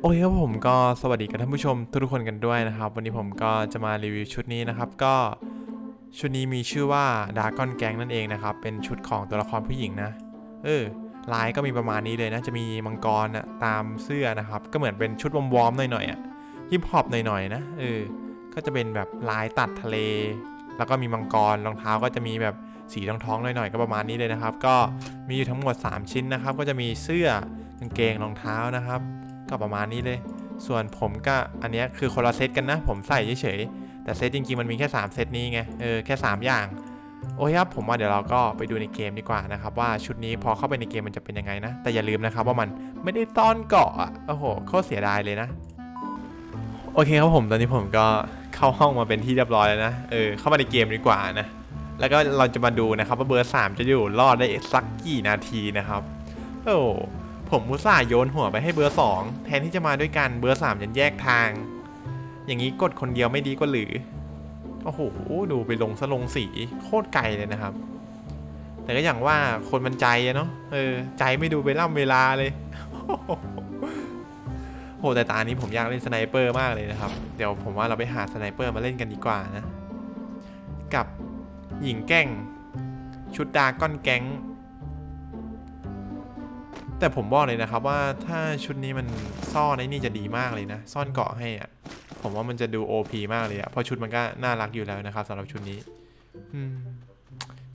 โอเคครับผมก็สวัสดีกับท่านผู้ชมทุกคนกันด้วยนะครับ วันนี้ผมก็จะมารีวิวชุดนี้นะครับ ก็ชุดนี้มีชื่อว่าดากอนแกงนั่นเองนะครับ เป็นชุดของตัวละครผู้หญิงนะ เออลายก็มีประมาณนี้เลยนะ จะมีมังกรนะตามเสื้อนะครับ ก็เหมือนเป็นชุดวอมๆหน่อยๆอะฮิปฮอปหน่อยๆนะเออก็จะเป็นแบบลายตัดทะเล แล้วก็มีมังกรรองเท้าก็จะมีแบบสีทองๆหน่อยๆก็ประมาณนี้เลยนะครับ ก็มีอยู่ทั้งหมด 3 ชิ้นนะครับ ก็จะมีเสื้อกางเกงรองเท้านะครับ ก็ประมาณนี้เลย ส่วนผมก็อันนี้คือคนละเซตกันนะ ผมใส่เฉยๆ แต่เซตจริงๆ มันมีแค่ 3 เซตนี้ไง เออ แค่ 3 อย่าง โอ้ยครับ ผมว่าเดี๋ยวเราก็ไปดูในเกมดีกว่านะครับ ว่าชุดนี้พอเข้าไปในเกมมันจะเป็นยังไงนะ แต่อย่าลืมนะครับว่ามันไม่ได้ต้อนเกาะอะโอ้โหโคตรเสียดายเลยนะ โอเคครับผมตอนนี้ผมก็เข้าห้องมาเป็นที่เรียบร้อยแล้วนะ เออ เข้ามาในเกมดีกว่านะ แล้วก็เราจะมาดูนะครับว่าเบอร์ 3 จะอยู่รอดได้สักกี่นาทีนะครับ โอ้ ผมมุตส่าโยนหัวไปให้เบอร์ 2 แทนที่จะมาด้วยกันเบอร์ 3 ยันแยกทาง อย่างนี้กดคนเดียวไม่ดีกว่าหรือ โอ้โห ดูไปลงสลงสีโคตรไกลเลยนะครับ แต่ก็อย่างว่าคนมันใจเนาะเออ ใจไม่ดูไปล่ำเวลาเลยโหแต่ตานี้ผมอยากเล่นสไนเปอร์มากเลยนะครับ เดี๋ยวผมว่าเราไปหาสไนเปอร์มาเล่นกันดีกว่านะ กับหญิงแก้ง ชุดดาก้อนแก๊ง แต่ผมบอกเลยนะครับว่าถ้าชุดนี้มันซ่อนไอ้นี่จะดีมากเลยนะ ซ่อนเกาะให้อะผมว่ามันจะดู OP มากเลยอะเพราะชุดมันก็น่ารักอยู่แล้วนะครับสำหรับชุดนี้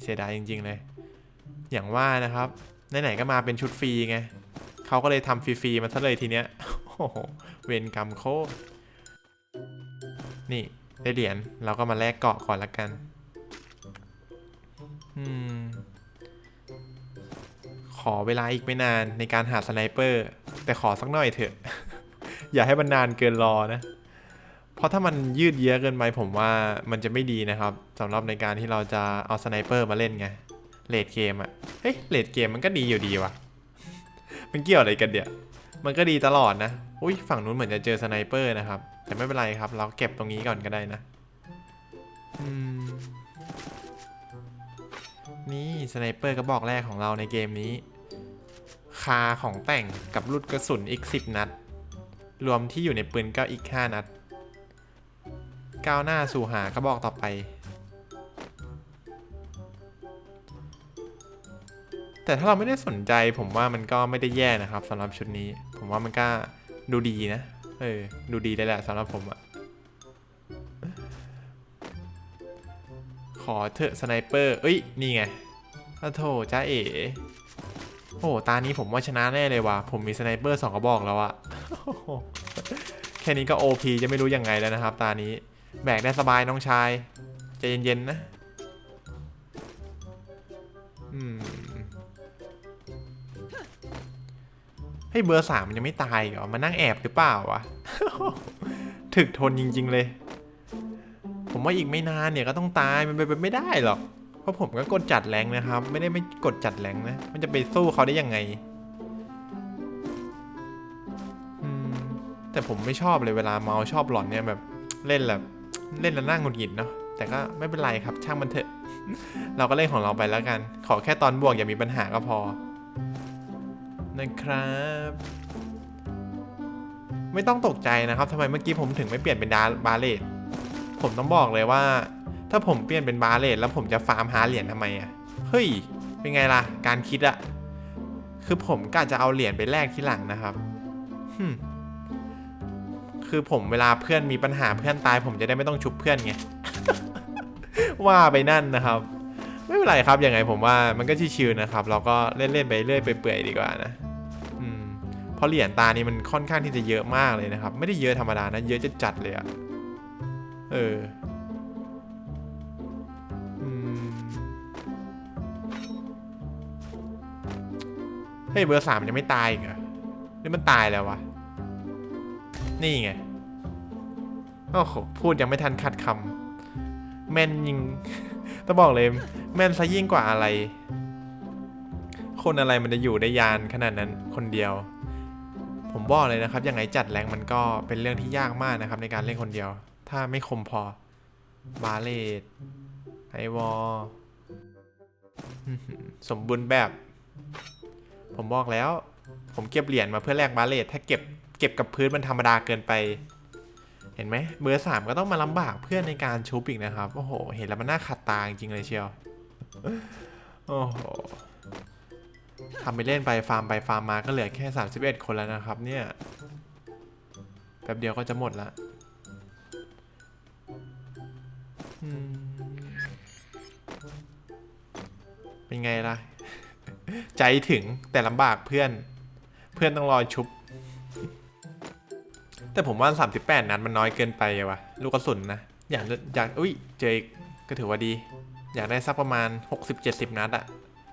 เสียดายจริง ๆ เลย อย่างว่านะครับไหนๆก็มาเป็นชุดฟรีไงเขาก็เลยทำฟรีๆมาซะเลยทีเนี้ยโอ้โหเวรกรรมโคตรนี่ได้เหรียญเราก็มาแลกเกาะก่อนละกัน อืม อเวลาอีกไม่นานในการหาสไนเปอร์ แต่ขอสักหน่อยเถอะ อย่าให้มันนานเกินรอนะ เพราะถ้ามันยืดเยื้อเกินไปผมว่ามันจะไม่ดีนะครับสำหรับในการที่เราจะเอาสไนเปอร์มาเล่นไงเลดเกมอะเฮ้ยเลดเกมมันก็ดีอยู่ดีวะมันเกี่ยวอะไรกันเดี๋ยวมันก็ดีตลอดนะอุ้ยฝั่งนู้นเหมือนจะเจอสไนเปอร์นะครับ แต่ไม่เป็นไรครับ เราเก็บตรงนี้ก่อนก็ได้นะนี่สไนเปอร์กระบอกแรกของเราในเกมนี้ คาของแต่งกับลูกกระสุนอีก 10 นัด รวมที่อยู่ในปืนก็อีก 5 นัด ก้าวหน้าสู่หากระบอกต่อไป แต่ถ้าเราไม่ได้สนใจผมว่ามันก็ไม่ได้แย่นะครับสำหรับชุดนี้ ผมว่ามันก็ดูดีนะ เออ ดูดีเลยแหละสำหรับผมอะขอเถอะสไนเปอร์ เอ้ย นี่ไงอ้าวโถจ้าเอ๋ โอ้ตานี้ผมว่าชนะแน่เลยว่ะ ผมมีสไนเปอร์สองกระบอกแล้วอะแค่นี้ก็ OP จะไม่รู้ยังไงแล้วนะครับ ตานี้ แบกได้สบายน้องชายใจเย็นๆนะอืมเฮ้เบอร์สามมันยังไม่ตายเหรอมานั่งแอบหรือเปล่าวะถึกทนจริง ๆเลย ผมว่าอีกไม่นานเนี่ยก็ต้องตายมันเป็นไปไม่ได้หรอก ราะผมก็กดจัดแรงนะครับ ไม่ได้ไม่กดจัดแรงนะ มันจะไปสู้เขาได้ยังไงอืมแต่ผมไม่ชอบเลยเวลาเมาชอบหลอนเนี่ยแบบเล่นแบบเล่นแล้วนั่งหงุดหงิดเนาะแต่ก็ไม่เป็นไรครับช่างมันเถอะ เราก็เล่นของเราไปแล้วกัน ขอแค่ตอนบวกอย่ามีปัญหาก็พอนะครับ ไม่ต้องตกใจนะครับทำไมเมื่อกี้ผมถึงไม่เปลี่ยนเป็นดาบาเลตผมต้องบอกเลยว่า ถ้าผมเปลี่ยนเป็นบาเลตแล้วผมจะฟาร์มหาเหรียญทำไมอะเฮ้ย เป็นไงล่ะ การคิดอะคือผมกะจะเอาเหรียญไปแลกที่หลังนะครับหึคือผมเวลาเพื่อนมีปัญหาเพื่อนตาย ผมจะได้ไม่ต้องชุบเพื่อนไง ว่าไปนั่นนะครับ ไม่เป็นไรครับยังไงผมว่ามันก็ชิวๆนะครับ เราก็เล่นๆไปเรื่อยไปเปื่อยดีกว่านะอืมเพราะเหรียญตานี้มันค่อนข้างที่จะเยอะมากเลยนะครับ ไม่ได้เยอะธรรมดานะ เยอะจะจัดเลยอะเออ ฮ้ยเบอร์สามยังไม่ตายอีกเหรอหรือมันตายแล้ววะ นี่ไง โอ้โห พูดยังไม่ทันคัดคำแม่นยิง ต้องบอกเลย แม่นซะยิ่งกว่าอะไร คนอะไรมันจะอยู่ได้ยานขนาดนั้นคนเดียว ผมบอกเลยนะครับ ยังไงจัดแรงมันก็เป็นเรื่องที่ยากมากนะครับ ในการเล่นคนเดียว ถ้าไม่คมพอ บาเลตไอวอลอื้อหือสมบูรณ์แบบ ผมบอกแล้ว ผมเก็บเหรียญมาเพื่อแลกบาเลตถ้าเก็บเก็บกับพื้นมันธรรมดาเกินไป เห็นไหมเบอร์สามก็ต้องมาลำบากเพื่อนในการชุบอีกนะครับ โอ้โห เห็นแล้วมันน่าขัดตาจริงเลยเชียว โอ้โหทำไปเล่นไปฟาร์มไปฟาร์มมาก็เหลือแค่ 31 คนแล้วนะครับ เนี่ยแป๊บเดียวก็จะหมดละเป็นไงล่ะ ใจถึงแต่ลำบากเพื่อน เพื่อนต้องรอชุบ แต่ผมว่า 38 นัดมันน้อยเกินไปอะวะลูกกระสุนนะ อยากอยากอุ้ยเจออีกก็ถือว่าดี อยากได้สักประมาณ 60-70 นัดอะ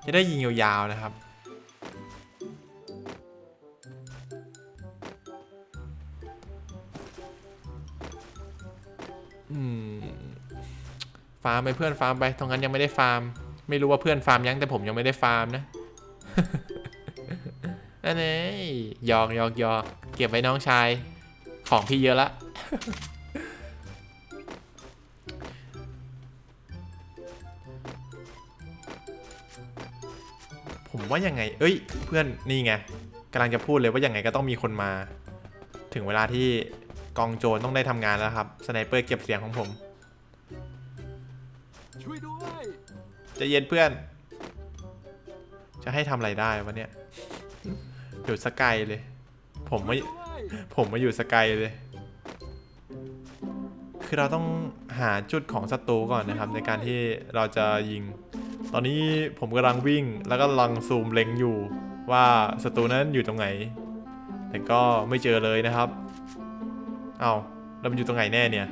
จะได้ยิงยาวๆนะครับอืมฟาร์มไปเพื่อนฟาร์มไปตรงนั้นยังไม่ได้ฟาร์ม ไม่รู้ว่าเพื่อนฟาร์มยังแต่ผมยังไม่ได้ฟาร์มนะ นั่นเองหยอกหยอกหยอกเก็บไว้น้องชาย ของพี่เยอะละผมว่ายังไง เอ้ย เพื่อนนี่ไงกำลังจะพูดเลยว่ายังไงก็ต้องมีคนมา ถึงเวลาที่กองโจรต้องได้ทำงานแล้วครับสไนเปอร์เก็บเสียงของผมช่วยด้วยใจะเย็นเพื่อน จะให้ทำอะไรได้วะเนี่ย อยู่สกายเลย ผมไม่ด้วยผมมาอยู่สกายเลย คือเราต้องหาจุดของศัตรูก่อนนะครับ ในการที่เราจะยิง ตอนนี้ผมกำลังวิ่งแล้วก็กำลังซูมเล็งอยู่ ว่าศัตรูนั้นอยู่ตรงไหน แต่ก็ไม่เจอเลยนะครับ เอาแล้วมันอยู่ตรงไหนแน่เนี่ย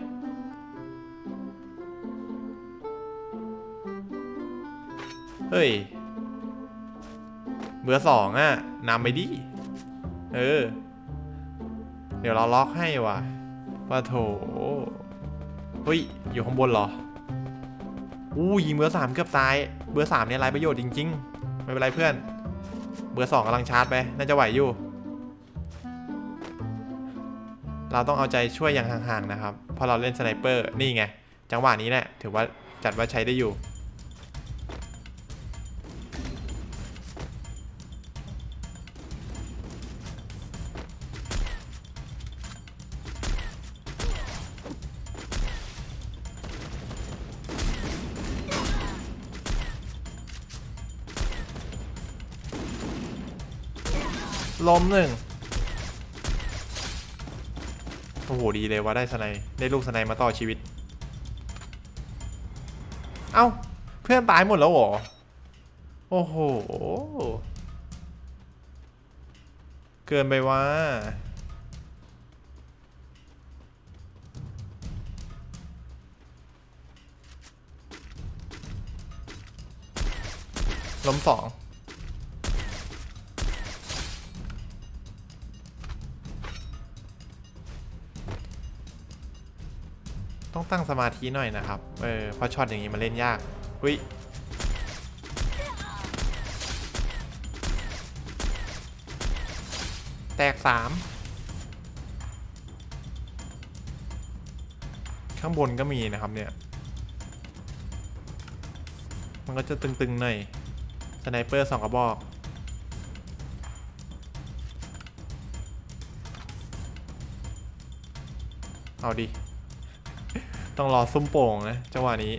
เฮ้ย เบอร์สองอะนำไปดิ เออ เดี๋ยวเราล็อกให้ว่ะว่าโถเฮ้ย อยู่ข้างบนเหรอ อู้ยิงเบอร์สามเกือบตาย เบอร์สามเนี่ยไรประโยชน์จริง ๆ ไม่เป็นไรเพื่อน เบอร์สองกำลังชาร์จไป น่าจะไหวอยู่ เราต้องเอาใจช่วยอย่างห่างๆนะครับพราะเราเล่นสไนเปอร์ นี่ไง จังหวะนี้แหละ ถือว่าจัดว่าใช้ได้อยู่ ล้มหนึ่งโอ้โหดีเลยว่าได้สไนด์ได้ลูกสไนด์มาต่อชีวิต เอ้า เพื่อนตายหมดแล้วเหรอ โอ้โห เกินไปว่าล้มสอง ต้องตั้งสมาธิหน่อยนะครับ เออเพราะช็อตอย่างนี้มันเล่นยากอุ้ยแตกสามข้างบนก็มีนะครับเนี่ย มันก็จะตึงๆหน่อยสไนเปอร์สองกระบอกเอาดิ ต้องรอซุ่มโป่งนะจังหวะนี้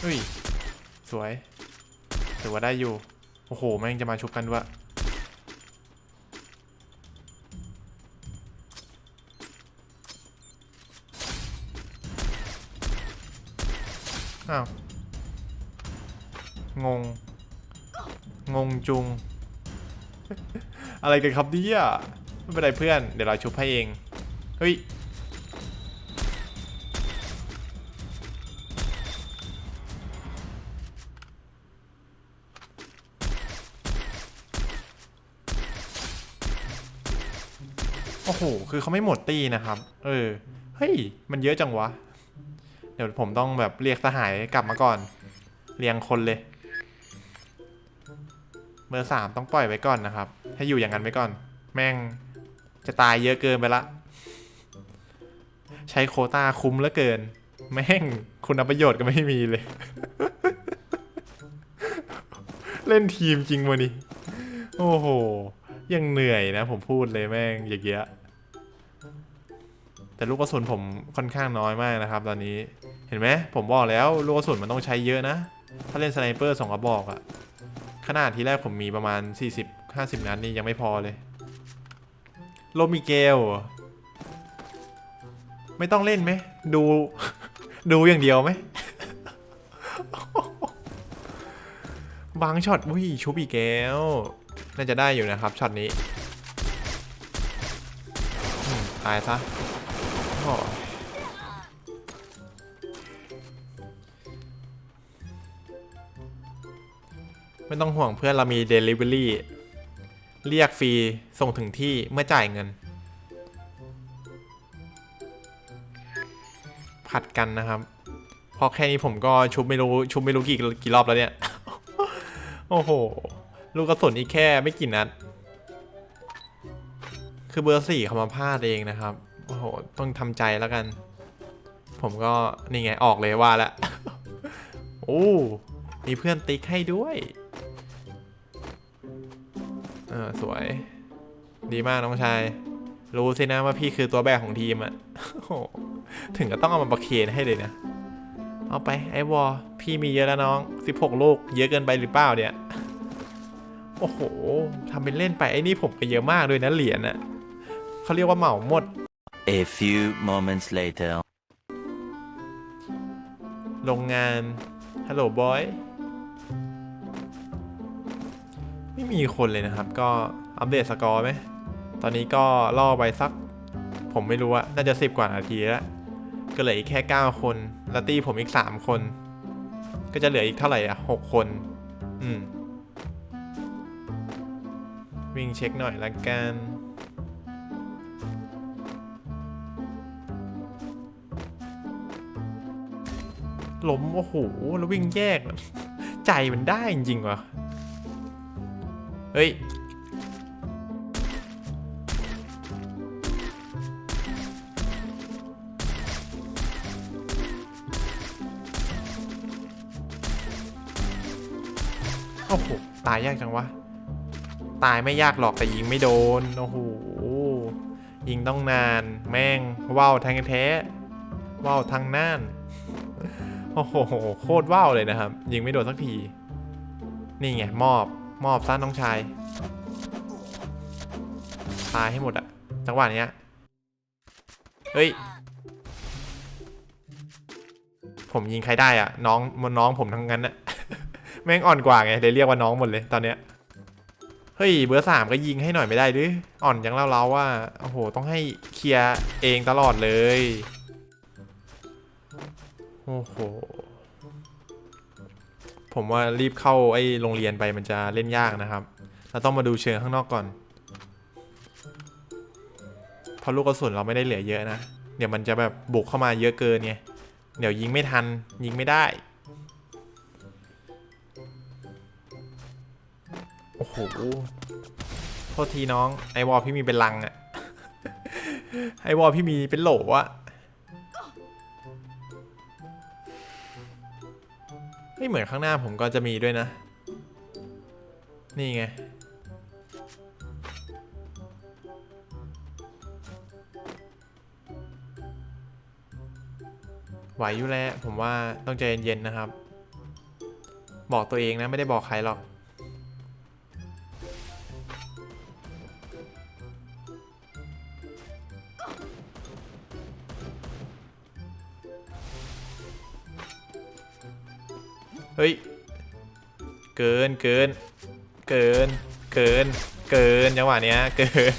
เฮ้ย สวย ถือว่าได้อยู่ โอ้โห แม่งจะมาชุบกันด้วย อ้าว งง งงจุง อะไรกันครับเนี่ยไม่เป็นไรเพื่อน เดี๋ยวเราชุบให้เอง เฮ้ย โอ้โห คือเขาไม่หมดตีนะครับ เออ เฮ้ย มันเยอะจังวะ เดี๋ยวผมต้องแบบเรียกสหายกลับมาก่อน เรียงคนเลย เบอร์สามต้องปล่อยไว้ก่อนนะครับ ให้อยู่อย่างนั้นไว้ก่อน แม่งจะตายเยอะเกินไปละ ใช้โคตาคุ้มเหลือเกิน แม่งคุณประโยชน์ก็ไม่มีเลย เล่นทีมจริงวะนี่ โอ้โห ยังเหนื่อยนะผมพูดเลยแม่งอย่างเงี้ย แต่ลูกกระสุนผมค่อนข้างน้อยมากนะครับ ตอนนี้เห็นไหมผมบอกแล้วลูกกระสุนมันต้องใช้เยอะนะ ถ้าเล่นสไนเปอร์สองกระบอกอะขนาดที่แรกผมมีประมาณ 40-50 นัดนี่ยังไม่พอเลยโลมิเกล ไม่ต้องเล่นไหม ดู ดูอย่างเดียวไหมบางช็อตอุ้ยชุบอีกแก้ว น่าจะได้อยู่นะครับช็อตนี้ตายซะ โอ้ไม่ต้องห่วงเพื่อนเรามี Delivery เรียกฟรี ส่งถึงที่เมื่อจ่ายเงิน ผัดกันนะครับพราะแค่นี้ผมก็ชุบไม่รู้ ชุบไม่รู้กี่กี่รอบแล้วเนี่ย โอ้โห ลูกกระสุนอีกแค่ไม่กี่นัด คือเบอร์สี่เขามาพลาดเองนะครับ โอ้โห ต้องทำใจแล้วกัน ผมก็นี่ไงออกเลยว่าล้วโอ้ มีเพื่อนติ๊กให้ด้วย เออสวย ดีมากน้องชาย รู้สินะว่าพี่คือตัวแบกของทีมอะโอ้ถึงก็ต้องเอามาประเคนให้เลยนะ เอาไปไอ้วอพี่มีเยอะแล้วน้อง 16 ลูก เยอะเกินไปหรือเปล่าเนี่ย โอ้โหทำเป็นเล่นไปไอ้นี่ผมก็เยอะมากด้วยนะเหรียญน่ะเขาเรียกว่าเหมาหมด A few moments later. โรงงาน ฮัลโหลบอย ไม่มีคนเลยนะครับ ก็อัปเดตสกอร์ไหม ตอนนี้ก็ล่อไปสัก ผมไม่รู้อะน่าจะสิบกว่านาทีแล้ว ก็เหลืออีกแค่ 9 คนแล้วตีผมอีก 3 คน ก็จะเหลืออีกเท่าไหร่อะ6คน อืม วิ่งเช็คหน่อยละกัน ล้มโอ้โหแล้ววิ่งแยก ใจมันได้จริงๆวะเฮ้ยโอ้โหตายยากจังวะ ตายไม่ยากหรอกแต่ยิงไม่โดน โอ้โห ยิงต้องนาน แม่งว่าวทางแท้ว่าวทางน่าน โอ้โหโคตรว่าวเลยนะครับ ยิงไม่โดนสักที นี่ไงมอบมอบซะน้องชายตายให้หมดอะจังหวะเนี้ยเฮ้ย ผมยิงใครได้อะน้องมันน้องผมทั้งนั้นอะแม่งอ่อนกว่าไงเลยเรียกว่าน้องหมดเลยตอนเนี้ยเฮ้ยเบอร์สามก็ยิงให้หน่อยไม่ได้หรืออ่อนอย่างเราเราว่าโอ้โหต้องให้เคลียร์เองตลอดเลย โอ้โห ผมว่ารีบเข้าไอ้โรงเรียนไปมันจะเล่นยากนะครับ เราต้องมาดูเชิงข้างนอกก่อน เพราะลูกกระสุนเราไม่ได้เหลือเยอะนะ เดี๋ยวมันจะแบบบุกเข้ามาเยอะเกินไง เดี๋ยวยิงไม่ทัน ยิงไม่ได้ โอ้โห โทษทีน้อง ไอวอลพี่มีเป็นลังอะไอวอลพี่มีเป็นโหลอะ ไม่เหมือนข้างหน้าผมก็จะมีด้วยนะ นี่ไง ไหวอยู่แล้วผมว่าต้องใจเย็นๆนะครับ บอกตัวเองนะไม่ได้บอกใครหรอก เฮ้ย เกินเกิน เกิน เกิน เกินจังหวะเนี้ย เกิน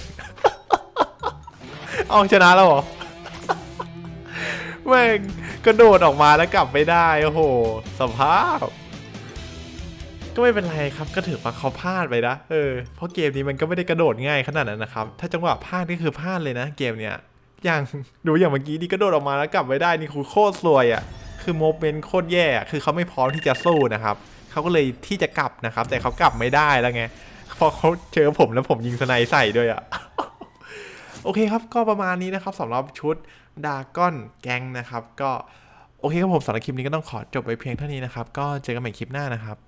เอาชนะแล้วเหรอแม่งกระโดดออกมาแล้วกลับไม่ได้ โอ้โห สภาพ ก็ไม่เป็นไรครับ ก็ถือว่าเขาพลาดไปนะ เออ เพราะเกมนี้มันก็ไม่ได้กระโดดง่ายขนาดนั้นนะครับ ถ้าจังหวะพลาดนี่คือพลาดเลยนะเกมเนี้ย อย่างดูอย่างเมื่อกี้นี่กระโดดออกมาแล้วกลับไม่ได้นี่คือโคตรซวยอะ่ะ คือโมเมนต์โคตรแย่คือเขาไม่พร้อมที่จะสู้นะครับเขาก็เลยที่จะกลับนะครับ แต่เขากลับไม่ได้แล้วไงพอเขาเจอผมแล้วผมยิงสไนส์ใส่ด้วยอะ่ะโอเคครับก็ประมาณนี้นะครับสำหรับชุดดาก้อนแกงนะครับ ก็โอเคครับผมสำหรับคลิปนี้ก็ต้องขอจบไปเพียงเท่านี้นะครับ ก็เจอกันใหม่คลิปหน้านะครับ